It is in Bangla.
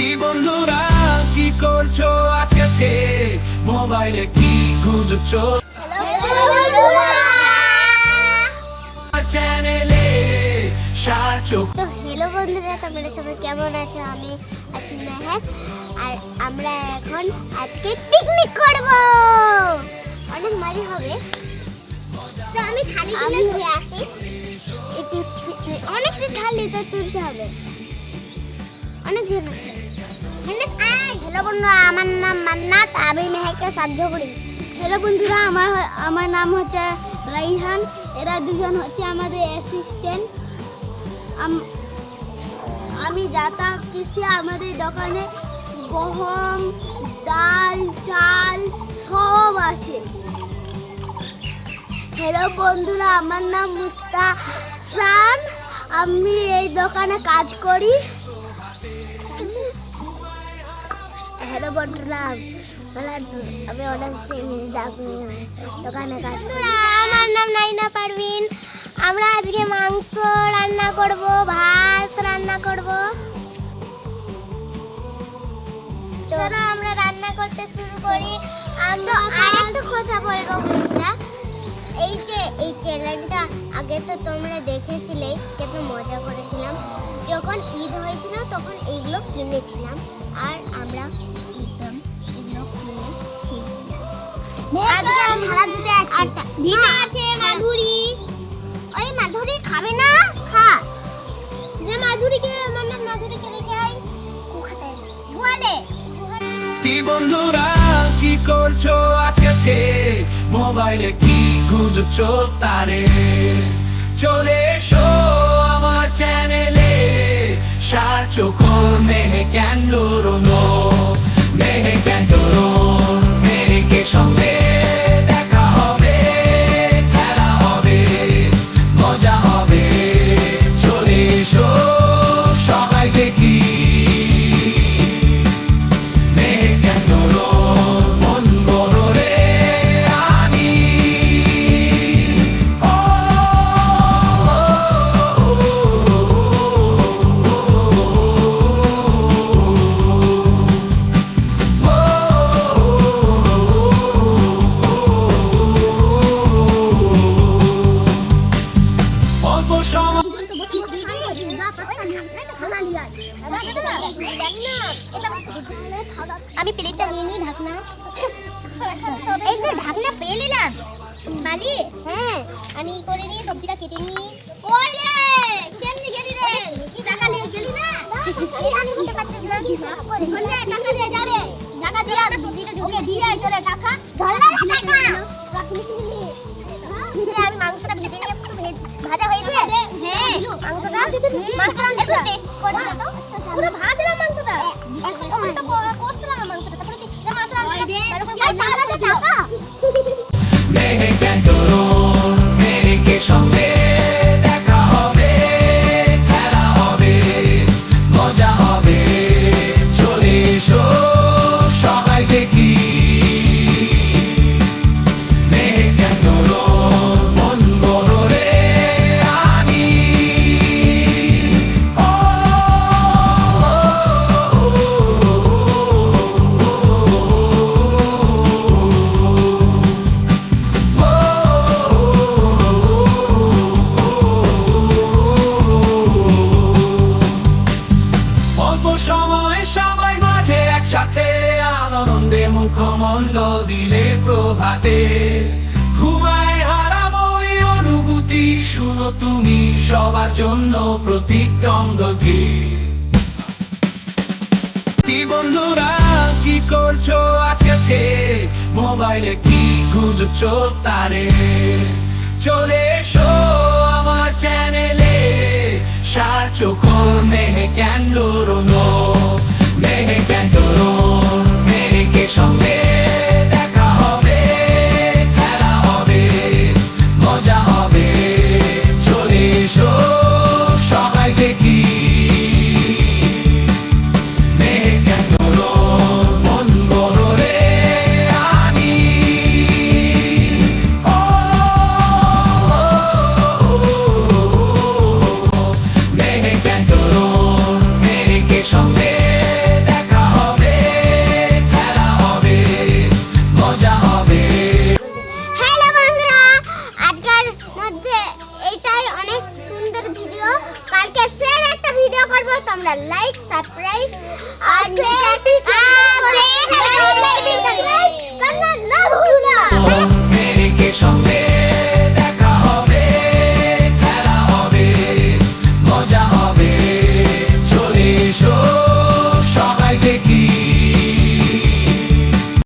কি বন্ধুরা কি করছ আজকে মোবাইলে কি খুঁজছো? চ্যানেলে তো হ্যালো বন্ধুরা তোমরা সবাই কেমন আছো? আমি আছি মেহেক আর আমরা এখন আজকে পিকনিক করব। অনেক মজা হবে। তো আমি থালি তুলে ধুয়ে আসি। অনেকটা থালি তো তুলতে হবে। অনেক জন আছে। হ্যালো বন্ধুরা আমার নাম মান্নাত, আমি মেহেককে সাহায্য করি। হ্যালো বন্ধুরা, আমার আমার নাম হচ্ছে রাইহান। এরা দুজন হচ্ছে আমাদের অ্যাসিস্ট্যান্ট আম- যাতায়াত কৃষি আমাদের দোকানে গহম, ডাল, চাল সব আছে। হ্যালো বন্ধুরা, আমার নাম মুস্তাসান আমি এই দোকানে কাজ করি। হ্যালো বন্ধুরাম আমি অনেক দোকানে কাজ আমার নাম নাইনা পারভিন। আমরা আজকে মাংস রান্না করব ভাত রান্না করব। চলো আমরা রান্না করতে শুরু করি। আমি আরেকটা কথা বলব আগে তো তোমরা দেখেছিলে কত মজা করেছিলাম। যখন ঈদ হয়েছিল তখন এইগুলো কিনেছিলাম। আর আমরা একদম এগুলো কিনে খেয়েছিলাম আজকে আমি থালা ধুতে ভিটা আছে মাধুরী। ওই মাধুরী খাবে না? খা। যে মাধুরীকে মানে মাধুরীকে রেখে আই কুখাতে গুয়ালে বন্ধুরা কি করছ আজকে? মোবাইলে কি খুঁজছো তারে চলে এসো আমার চ্যানেলে সাহায্য করবে মেহে ক্যান্ডোরনো আমি প্লেটটা নিয়ে নিই ঢাকনা এই ঢাকনা পেয়ে নিলাম বালি হ্যাঁ আমি করে নিয়ে সবজিটা কেটে ওই রে, কেমনি গেলি রে? টাকা নিয়ে গেলি না? আমি না। টাকা দিয়ে যা রে। টাকা দিয়ে আর সবজিটা দিয়ে আই টাকা। টাকা। রাখলি আমি মাংসটা ভেজে নিয়ে একটু ভাজা হয়েছে হ্যাঁ মাংসটা। মাংসটা একটু টেস্ট পুরো ভাজলাম মাংসটা একদম তো কষলাম মাংসটা তারপরে কি যে মাংসটা ভালো করে টাকা সময় সবাই মাঝে একসাথে আনন্দে মুখমন্ড দিলে প্রভাতে। ঘুমায় হারাবো অনুভূতি, শুনো তুমি সবার জন্য প্রতিদ্বন্দ্ব বন্ধুরা, কি করছ আজকে মোবাইলে কি খুঁজছো তারে? চলে এসো আমার চ্যানেলে। সাহায্য কর মেহে ক্যান্ডোরনো মেহে ক্যান্ডোরো মেহেকে সঙ্গে মজা হবে চলে সবাই দেখি করব তোমরা লাইক সাবস্ক্রাইব আর সঙ্গে